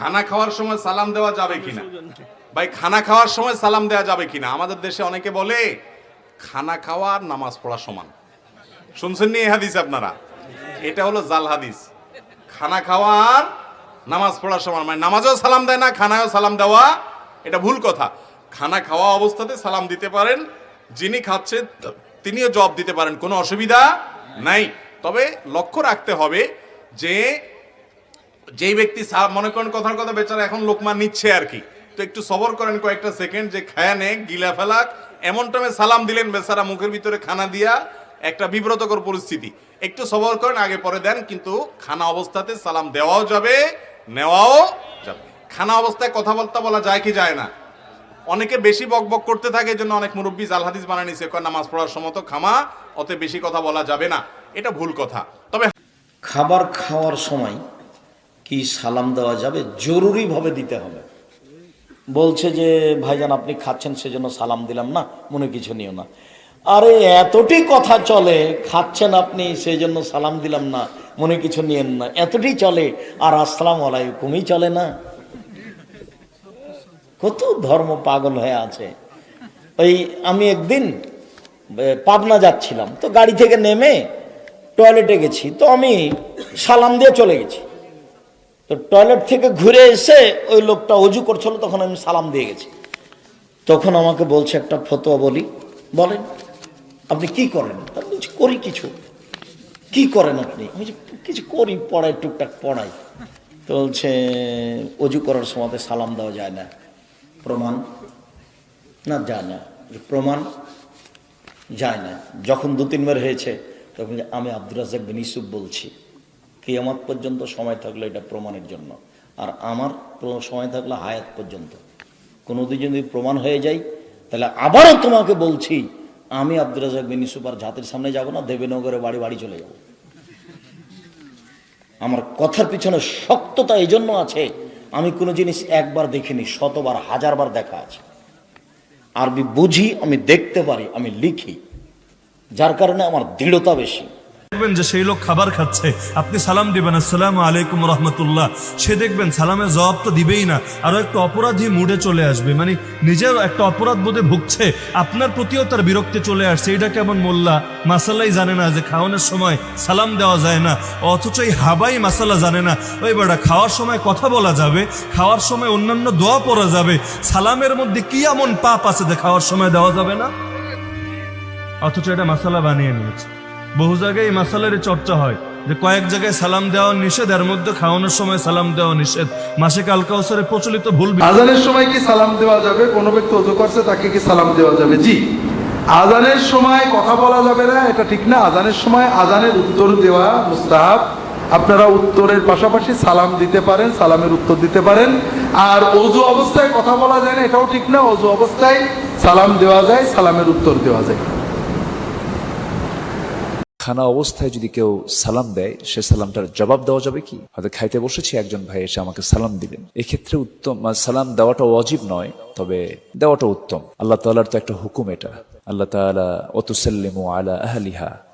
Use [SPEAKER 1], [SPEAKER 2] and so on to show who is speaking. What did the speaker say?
[SPEAKER 1] খানা খাওয়ার সময় সালাম দেওয়া যাবে কিনা? ভাই খানা খাওয়ার সময় সালাম দেওয়া যাবে কিনা? আমাদের দেশে অনেকে বলে খানা খাওয়া আর নামাজ পড়া সমান। শুনছেন নি হাদিস আপনারা? এটা হলো জাল হাদিস। খানা খাওয়া আর নামাজ পড়ার সমান। মানে নামাজেও সালাম দেয় না খানায়ও সালাম দেওয়া এটা ভুল কথা। খানা খাওয়া অবস্থাতে সালাম দিতে পারেন যিনি খাচ্ছেন তিনিও জবাব দিতে পারেন কোনো অসুবিধা নাই। তবে লক্ষ্য রাখতে হবে যে যেই ব্যক্তি সা- মনে করেন কথার কথা, বেচারা এখন লোকমান নিচ্ছে আর কি। তো একটু সবর করেন কয়েকটা সেকেন্ড যে খায়া নে গিলা ফেলাক। এমন টাইমে সালাম দিলেন বেচারা মুখের ভিতরে খানা দিয়া একটা বিব্রতকর পরিস্থিতি। একটু সবর করেন, আগে পরে দেন, কিন্তু খানা অবস্থাতে সালাম দেওয়াও যাবে, নেওয়াও যাবে। খানা অবস্থায় কথাবার্তা বলা যায় কি যায় না? অনেকে বেশি বক বক করতে থাকে জন্য অনেক মুরব্বী জাল হাদিস কয় নামাজ পড়ার সময় তো খামা অতে বেশি কথা বলা যাবে না। এটা ভুল কথা। তবে
[SPEAKER 2] খাবার খাওয়ার সময় কি সালাম দেওয়া যাবে? জরুরিভাবে দিতে হবে। বলছে যে, ভাইজান, আপনি খাচ্ছেন, সেজন্য সালাম দিলাম না, মনে কিছু নিও না। আরে, এতটি কথা চলে, খাচ্ছেন আপনি সেই জন্য সালাম দিলাম না, মনে কিছু নিয়েন না। এতটি চলে, আর আসসালাম আলাইকুমই চলে না। কত ধর্ম পাগল হয়ে আছে। ওই, আমি একদিন পাবনা যাচ্ছিলাম, তো গাড়ি থেকে নেমে টয়লেটে গেছি, তো আমি সালাম দিয়ে চলে গেছি। তো টয়লেট থেকে ঘুরে এসে ওই লোকটা অজু করছিল, তখন আমি সালাম দিয়ে গেছি। তখন আমাকে বলছে একটা ফতোয়া বলি। বলেন, আপনি কি করেন? আমি করি কিছু। কি করেন আপনি? আমি কিছু করি, পড়াই, টুকটাক পড়াই। তো বলছে, অজু করার সময় সালাম দেওয়া যায় না। প্রমাণ? না, যায় না। প্রমাণ? যায় না। যখন দু তিনবার হয়েছে, তখন আমি আব্দুল রাজাক বিন ইসুফ বলছি। কিয়ামত পর্যন্ত সময় থাকলে এটা প্রমাণের জন্য। আর আমার সময় থাকলে হায়াত পর্যন্ত। কোনো দিন যদি প্রমাণ হয়ে যায়, তাহলে আবারও তোমাকে বলছি, আমি আব্দুর রাজাক বিন ইসুফ আর জাতির সামনে যাব না, দেবেনগরে বাড়ি বাড়ি চলে যাব। আমার কথার পিছনে শক্ততা এই জন্য আছে, আমি কোনো জিনিস একবার দেখিনি, শতবার, হাজারবার দেখা আছে। আরবি বুঝি, আমি দেখতে পারি, আমি লিখি, যার কারণে আমার দৃঢ়তা বেশি।
[SPEAKER 3] দেখবেন যে সেই লোক খাবার খাচ্ছে। আপনি সালাম দিবেন, আসসালাম আলাইকুম রহমতুল্লাহ। সে দেখবেন সালামের জবাব তো দিবেই না। আরও একটু অপরাধী মুডে চলে আসবে। মানে নিজের একটা অপরাধ বোধে ভুগছে, আপনার প্রতিও তার বিরক্তি চলে আসছে। এটা কেমন মোল্লা? মাসালাই জানে না যে খাওয়ানোর সময় সালাম দেওয়া যায় না। অথচ এই হাবাই মাসালা জানে না। ওই বেটা, খাওয়ার সময় কথা বলা যাবে, খাওয়ার সময় অন্যান্য দোয়া পড়া যাবে। সালামের মধ্যে কি এমন পাপ আছে যে খাওয়ার সময় দেওয়া যাবে না? অথচ এটা মাসালা বানিয়ে নিয়েছে। বহু জায়গায় এই মাসালের চর্চা হয় যে কয়েক জায়গায় সালাম দেওয়া নিষেধ, এর মধ্যে খাওয়ানোর সময় সালাম দেওয়া নিষেধ। মাসে কালকাউসারে প্রচলিত ভুল
[SPEAKER 4] আজানের সময় কি সালাম দেওয়া যাবে? কোনো ব্যক্তি অজু করছে, তাকে কি সালাম দেওয়া যাবে? জি। আজানের সময় কথা বলা যাবে না, এটা ঠিক না। আজানের সময় আজানের উত্তর দেওয়া মুস্তাহাব। আপনারা উত্তরের পাশাপাশি সালাম দিতে পারেন, সালামের উত্তর দিতে পারেন। আর অজু অবস্থায় কথা বলা যায় না, এটাও ঠিক না। অজু অবস্থায় সালাম দেওয়া যায়, সালামের উত্তর দেওয়া যায়।
[SPEAKER 5] খানা অবস্থায় যদি কেউ সালাম দেয়, সে সালামটার জবাব দেওয়া যাবে কি? হয়তো খাইতে বসেছি, একজন ভাই এসে আমাকে সালাম দিলেন। এক্ষেত্রে উত্তম সালাম দেওয়াটা অজীব নয়, তবে দেওয়াটা উত্তম। আল্লাহ তাল্লাহার তো একটা হুকুম এটা। আল্লাহ তালা অতুসাল্লিমু আলা আহলিহা।